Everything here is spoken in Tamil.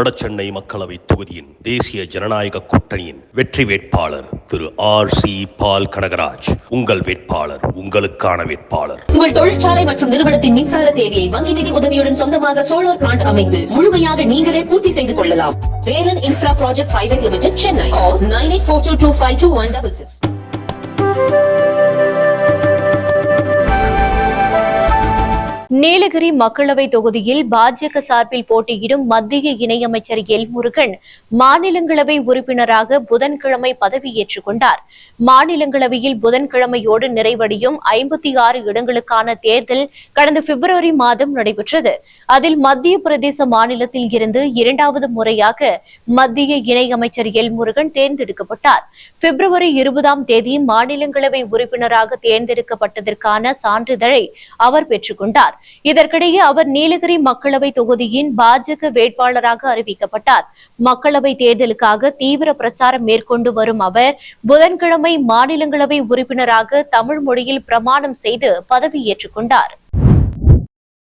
வடசென்னை மக்களவை தொகுதியின் தேசிய ஜனநாயக கூட்டணியின் வெற்றி வேட்பாளர் திரு ஆர் சி பால் கனகராஜ். உங்கள் வேட்பாளர் உங்களுக்கான வேட்பாளர். உங்கள் தொழிற்சாலை மற்றும் நிறுவனத்தின் மின்சார தேவையை வங்கி நிதி உதவியுடன் சொந்தமாக சோலார் பிளான்ட் அமைத்து முழுமையாக நீங்களே பூர்த்தி செய்து கொள்ளலாம். Velan infra project private limited Chennai nine eight four two two five two one double six Nilgiri மக்களவை தொகுதியில் பாஜக சார்பில் போட்டியிடும் மத்திய இணையமைச்சர் எல் முருகன் மாநிலங்களவை உறுப்பினராக புதன்கிழமை பதவியேற்றுக் கொண்டார். மாநிலங்களவையில் புதன்கிழமையோடு நிறைவடையும் ஐம்பத்தி ஆறு இடங்களுக்கான தேர்தல் கடந்த பிப்ரவரி மாதம் நடைபெற்றது. அதில் மத்திய பிரதேச மாநிலத்தில் இருந்து இரண்டாவது முறையாக மத்திய இணையமைச்சர் எல் முருகன் தேர்ந்தெடுக்கப்பட்டார். பிப்ரவரி இருபதாம் தேதி மாநிலங்களவை உறுப்பினராக தேர்ந்தெடுக்கப்பட்டதற்கான சான்றிதழை அவர் பெற்றுக் கொண்டார். இதற்கிடையே அவர் நீலகிரி மக்களவை தொகுதியின் பாஜக வேட்பாளராக அறிவிக்கப்பட்டார். மக்களவை தேர்தலுக்காக தீவிர பிரச்சாரம் மேற்கொண்டு வரும் அவர் புதன்கிழமை மாநிலங்களவை உறுப்பினராக தமிழ் மொழியில் பிரமாணம் செய்து பதவியேற்றுக் கொண்டார்.